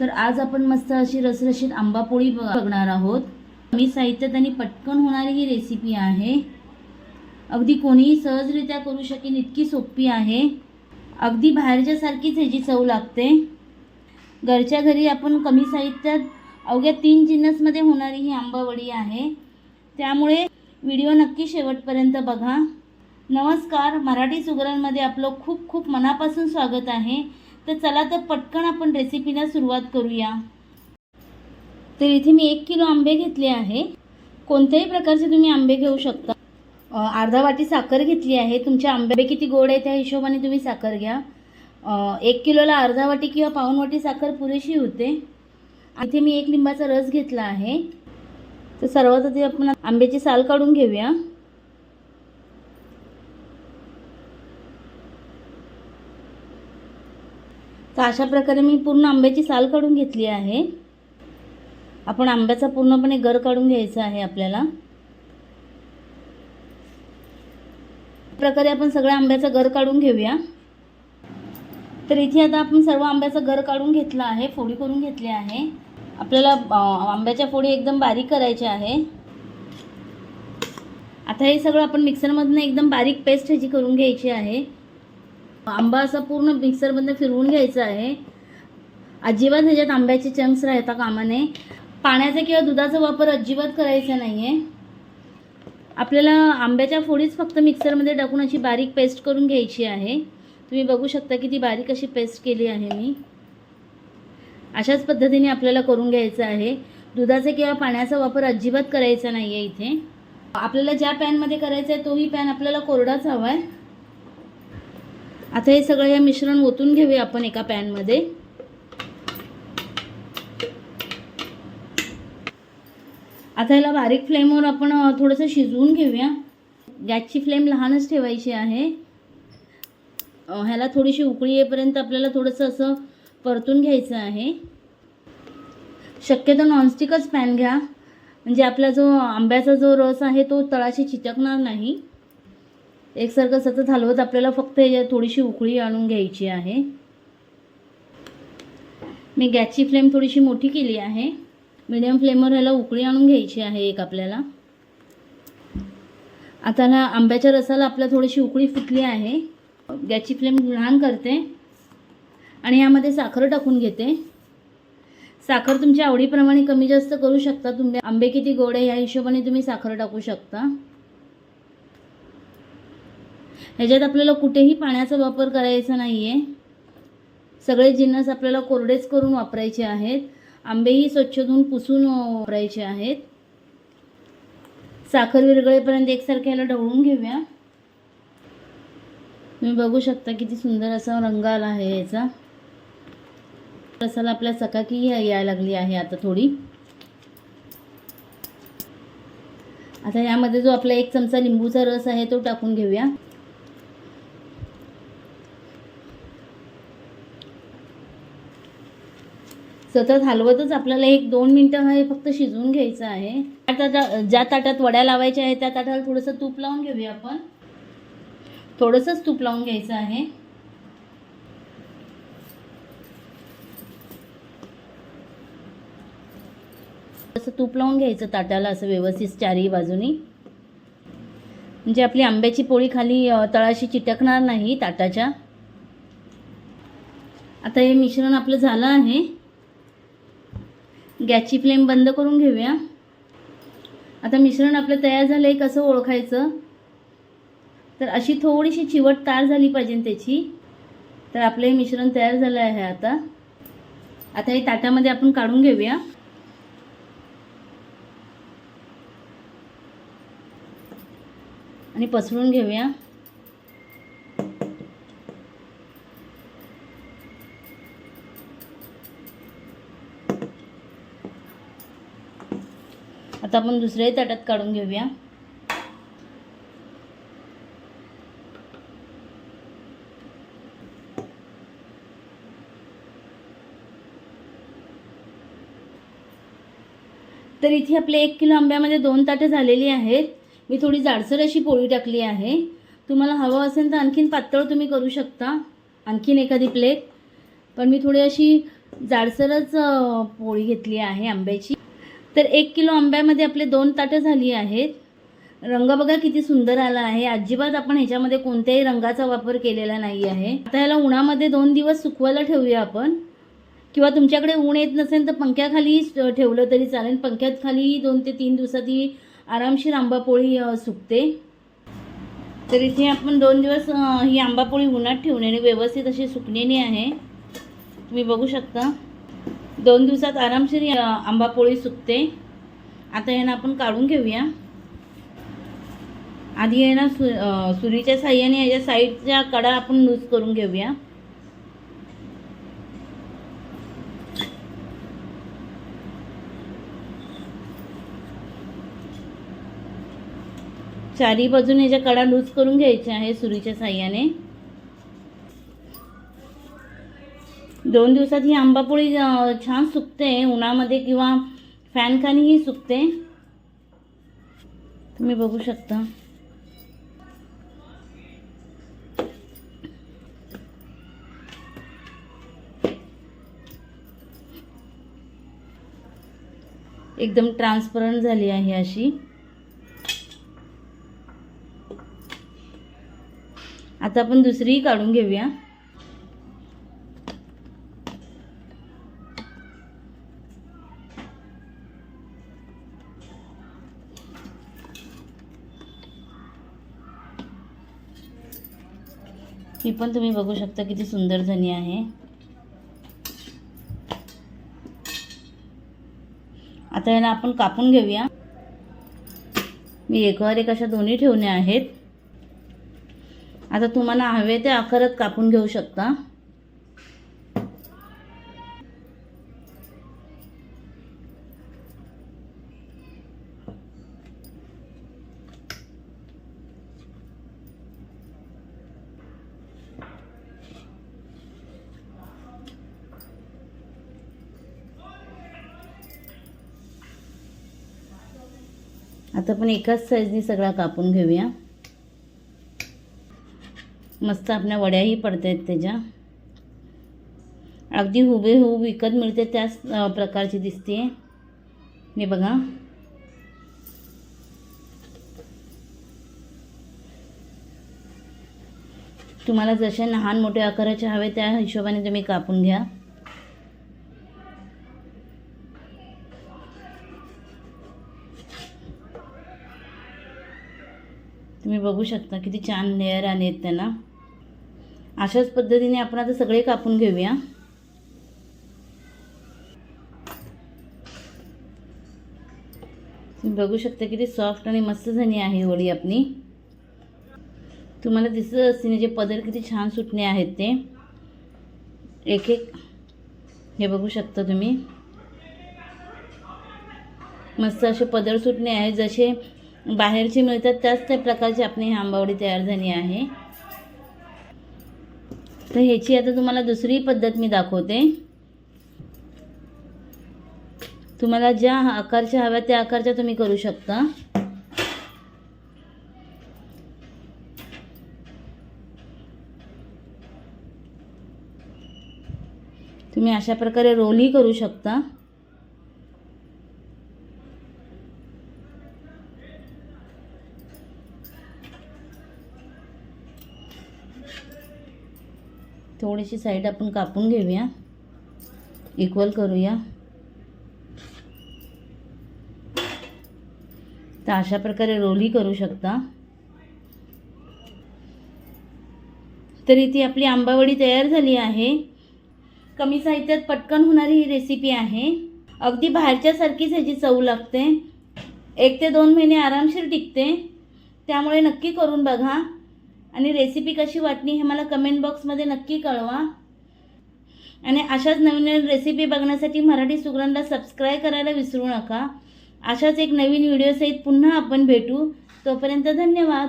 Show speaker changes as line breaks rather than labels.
तर आज आपण मस्त अशी रसरशीत आंबा पोळी बघणार आहोत. कमी साहित्यात आणि पटकन होणारी ही रेसिपी आहे. अगदी कोणीही सहजरित्या करू शकेल इतकी सोपी आहे. अगदी बाहेरच्या सारखीच ह्याची चव लागते. घरच्या घरी आपण कमी साहित्यात अवघ्या तीन जिन्नसमध्ये होणारी ही आंबावडी आहे. त्यामुळे व्हिडिओ नक्की शेवटपर्यंत बघा. नमस्कार मराठी सुगरांमध्ये आपलं खूप खूप मनापासून स्वागत आहे. तर चला तर पटकन आपण रेसिपीला सुरुवात करूया. तर इथे मी एक किलो आंबे घेतले आहे. कोणत्याही प्रकारचे तुम्ही आंबे घेऊ शकता. अर्धा वाटी साखर घेतली आहे. तुमच्या आंबे किती गोड आहे त्या हिशोबाने तुम्ही साखर घ्या. एक किलोला अर्धा वाटी किंवा पाऊन वाटी साखर पुरेशी होते. इथे मी एक लिंबाचा रस घेतला आहे. तर सर्वात आधी आपण आंब्याची साल काढून घेऊया. तर अशा प्रकारे मी पूर्ण आंब्याची साल काढून घेतली आहे. आपण आंब्याचा पूर्णपणे गर काढून घ्यायचा आहे आपल्याला. प्रकारे आपण सगळ्या आंब्याचा गर काढून घेऊया. तर इथे आता आपण सर्व आंब्याचा गर काढून घेतला आहे फोडी करून घेतली आहे. आपल्याला आंब्याच्या फोडी एकदम बारीक करायच्या आहे. आता हे सगळं आपण मिक्सरमधनं एकदम बारीक पेस्ट ह्याची करून घ्यायची आहे. आंबा असा पूर्ण मिक्सरमधनं फिरवून घ्यायचा आहे. अजिबात ह्याच्यात आंब्याचे चंक्स राहता कामा नये पाण्याचा किंवा दुधाचा वापर अजिबात करायचा नाही आहे आपल्याला आंब्याच्या फोडीच फक्त मिक्सरमध्ये टाकून अशी बारीक पेस्ट करून घ्यायची आहे. तुम्ही बघू शकता की ती बारीक अशी पेस्ट केली आहे मी. अशाच पद्धतीने आपल्याला करून घ्यायचं आहे. दुधाचा किंवा पाण्याचा वापर अजिबात करायचा नाही आहे इथे. आपल्याला ज्या पॅनमध्ये करायचं आहे तोही पॅन आपल्याला कोरडाच हवा आहे आता हे सगळं हे मिश्रण ओतून घेऊया आपण एका पॅनमध्ये आता याला बारीक फ्लेमवर आपण थोडंसं शिजवून घेऊया. गॅसची फ्लेम लहानच ठेवायची आहे. ह्याला थोडीशी उकळी येईपर्यंत आपल्याला थोडंसं असं परतून घ्यायचं आहे. शक्यतो नॉनस्टिकच पॅन घ्या. म्हणजे आपला जो आंब्याचा जो रस आहे तो तळाशी चिटकणार नाही. एकसारखं सतत हलवत आपल्याला फक्त याच्यात थोडीशी उकळी आणून घ्यायची आहे. मी गॅसची फ्लेम थोडीशी मोठी केली आहे. मीडियम फ्लेमवर ह्याला उकळी आणून घ्यायची आहे एक आपल्याला. आता ना आंब्याच्या रसाला आपल्या थोडीशी उकळी फुटली आहे. गॅसची फ्लेम लहान करते. आणि यामध्ये साखर टाकून घेते. साखर तुमच्या आवडीप्रमाणे कमी जास्त करू शकता. तुम्ही आंबे किती गोड आहे या हिशोबाने तुम्ही साखर टाकू शकता. ह्याच्यात आपल्याला कुठेही पाण्याचा वापर करायचा नाही आहे सगळे जिन्नस आपल्याला कोरडेच करून वापरायचे आहेत. आंबेही स्वच्छ धुवून पुसून वापरायचे आहेत. साखर विरगळेपर्यंत एकसारखे ह्याला ढवळून घेऊया. तुम्ही बघू शकता किती सुंदर असा रंग आला आहे याचा. रसाला आपल्या चकाकी यायला लागली आहे आता थोडी. आता यामध्ये जो आपला एक चमचा लिंबूचा रस आहे तो टाकून घेऊया. सतत हलवतच आपल्याला एक दोन मिनटं हे फक्त शिजवून घ्यायचं आहे. आता ज्या ज्या ताटात वड्या लावायच्या आहेत त्या ताटाला थोडंसं तूप लावून घेऊया आपण. थोडंसंच तूप लावून घ्यायचं आहे. असं तूप लावून घ्यायचं ताटाला असं व्यवस्थित चारही बाजूनी. म्हणजे आपली आंब्याची पोळी खाली तळाशी चिटकणार नाही ताटाच्या. आता हे मिश्रण आपलं झालं आहे. गॅसची फ्लेम बंद करून घेऊया. आता मिश्रण आपलं तयार झालं आहे कसं ओळखायचं. तर अशी थोडीशी चिवट तार झाली पाहिजे त्याची. तर आपलं हे मिश्रण तयार झालं आहे आता. आता हे ताटामध्ये आपण काढून घेऊया. आणि पसरून घेऊया. आता आपण दुसऱ्याही ताटात काढून घेऊया. तर इथे आपले एक किलो आंब्यामध्ये दोन ताटं झालेली आहेत. मी थोडी जाडसर अशी पोळी टाकली आहे. तुम्हाला हवं असेल तर आणखीन पातळ तुम्ही करू शकता. आणखीन एखादी प्लेट पण मी थोडी अशी जाडसरच पोळी घेतली आहे आंब्याची. तर एक किलो आंब्यामध्ये आपले दोन ताटं झाली आहेत. रंग बघा किती सुंदर आला आहे. अजिबात आपण ह्याच्यामध्ये कोणत्याही रंगाचा वापर केलेला नाही आहे. आता ह्याला उन्हामध्ये दोन दिवस सुकवायला ठेवूया आपण. किंवा तुमच्याकडे ऊन येत नसेल तर पंख्याखाली ठेवलं तरी चालेल. पंख्यात खाली दोन ते तीन दिवसात ही आरामशीर आंबापोळी सुकते. तर इथे आपण दोन दिवस ही आंबापोळी उन्हात ठेवण्याने व्यवस्थित अशी सुकलेली आहे. तुम्ही बघू शकता. दोन दिवसात आरामशीर आंबापोळी सुकते. आता ह्यानं आपण काढून घेऊया. आधी आहे ना सु सुरीच्या साह्याने ह्याच्या साईडच्या कडा आपण लूज करून घेऊया. चारी बाजूने ह्याच्या कडा लूज करून घ्यायच्या आहे सुरीच्या साह्याने दोन दिवसात ही आंबापोळी छान सुकते उन्हामध्ये किंवा फॅन सुकते. तुम्ही बघू शकता. एकदम ट्रान्सपरंट झाली आहे अशी. आता आपण दुसरीही काढून घेऊया. ही पण तुम्ही बघू शकता किती सुंदर झाली आहे. आता याला आपण कापून घेऊया. मी एकावर एक अशा दोन्ही ठेवण्या आहेत. आता तुम्हाला हवे ते आकारात कापून घेऊ शकता. आता आपण एकाच साईजनी सगळा कापून घेऊया. मस्त आपल्या वड्याही पडत आहेत त्याच्या. अगदी हुबेहूब विकत मिळते त्याच प्रकारची दिसते हे बघा. तुम्हाला जसे लहान मोठे आकाराचे हवे त्या हिशोबाने तुम्ही कापून घ्या. बघू शकता किती छान लेअर आले आहेत त्यांना अशाच पद्धतीने आपण आता सगळे कापून घेऊया. बघू शकता किती सॉफ्ट आणि मस्त झाली आहे होळी आपली. तुम्हाला दिसत असते जे पदर किती छान सुटणे आहेत ते. एक एक. हे बघू शकता तुम्ही. मस्त असे पदर सुटणे आहेत. जसे बाहेरचे मिळतात त्याच त्या प्रकारची आपली ही आंबावडी तयार झाली आहे. तर ह्याची आता तुम्हाला दुसरी पद्धत मी दाखवते. तुम्हाला ज्या आकारच्या हव्या त्या आकारच्या तुम्ही करू शकता. तुम्ही अशा प्रकारे रोलही करू शकता. थोडीशी साईड आपण कापून घेऊया. इक्वल करूया. तर अशा प्रकारे रोलही करू शकता. तर इथे आपली आंबावडी तयार झाली आहे. कमी साहित्यात पटकन होणारी ही रेसिपी आहे. अगदी बाहेरच्यासारखीच ह्याची चव लागते. एक ते दोन महिने आरामशीर टिकते. त्यामुळे नक्की करून बघा. आणि रेसिपी कशी वाटली हे मला कमेंट बॉक्समध्ये नक्की कळवा. आणि अशाच नवीन नवीन रेसिपी बघण्यासाठी मराठी सुगरणला सबस्क्राईब करायला विसरू नका. अशाच एक नवीन व्हिडिओसहित पुन्हा आपण भेटू. तोपर्यंत धन्यवाद.